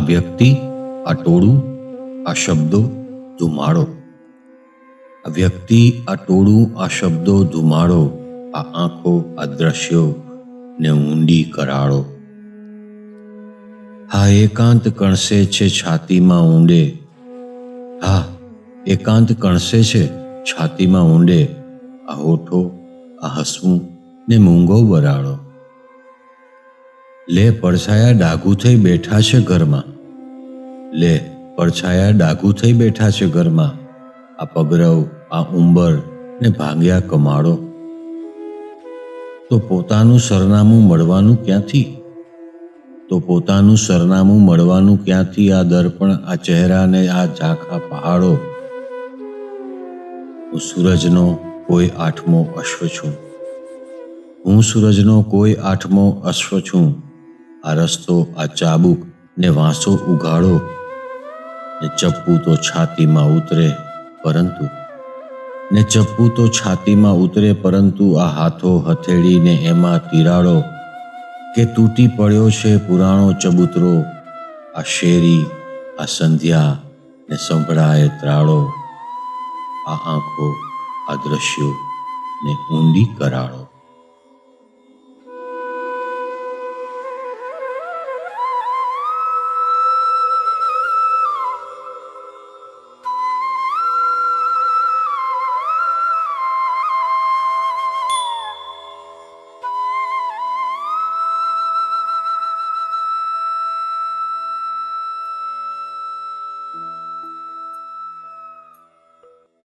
આ વ્યક્તિ, આ ટોળું, આ શબ્દો ધુમાડો. આ વ્યક્તિ, આ ટોળું, આ શબ્દો ધુમાડો, આ આંખો, આ દ્રશ્યો ને ઊંડી કરાળો. હા, એકાંત કણસે છે છાતીમાં ઊંડે. હા, એકાંત કણસે છે છાતીમાં ઊંડે. આ હોઠો, આ હસવું ને મૂંગો વરાળો. લે પડછાયા ડાઘુ થઈ બેઠા છે ઘરમાં. લે પડછાયા ડાઘુ થઈ બેઠા છે ઘરમાં. આ પગરવ, આ ઉંબર ને ભાંગ્યા કમાડો. તો પોતાનું સરનામું મળવાનું ક્યાંથી? તો પોતાનું સરનામું મળવાનું ક્યાંથી? આ દર્પણ, આ ચહેરા ને આ ઝાંખા પહાડો. હું સૂરજનો કોઈ આઠમો અશ્વ છું. હું સૂરજનો કોઈ આઠમો અશ્વ છું. આ રસ્તો, આ ચાબુક ને વાંસો ઉઘાડો ને ચપ્પુ તો છાતીમાં ઉતરે પરંતુ, ને ચપ્પુ તો છાતીમાં ઉતરે પરંતુ આ હાથો હથેળીને એમાં તિરાડો કે તૂટી પડ્યો છે પુરાણો ચબૂતરો. આ શેરી, આ સંધ્યા ને સંભળાય ત્રાળો. આ આંખો, આ દ્રશ્યો ને ઊંડી કરાળો.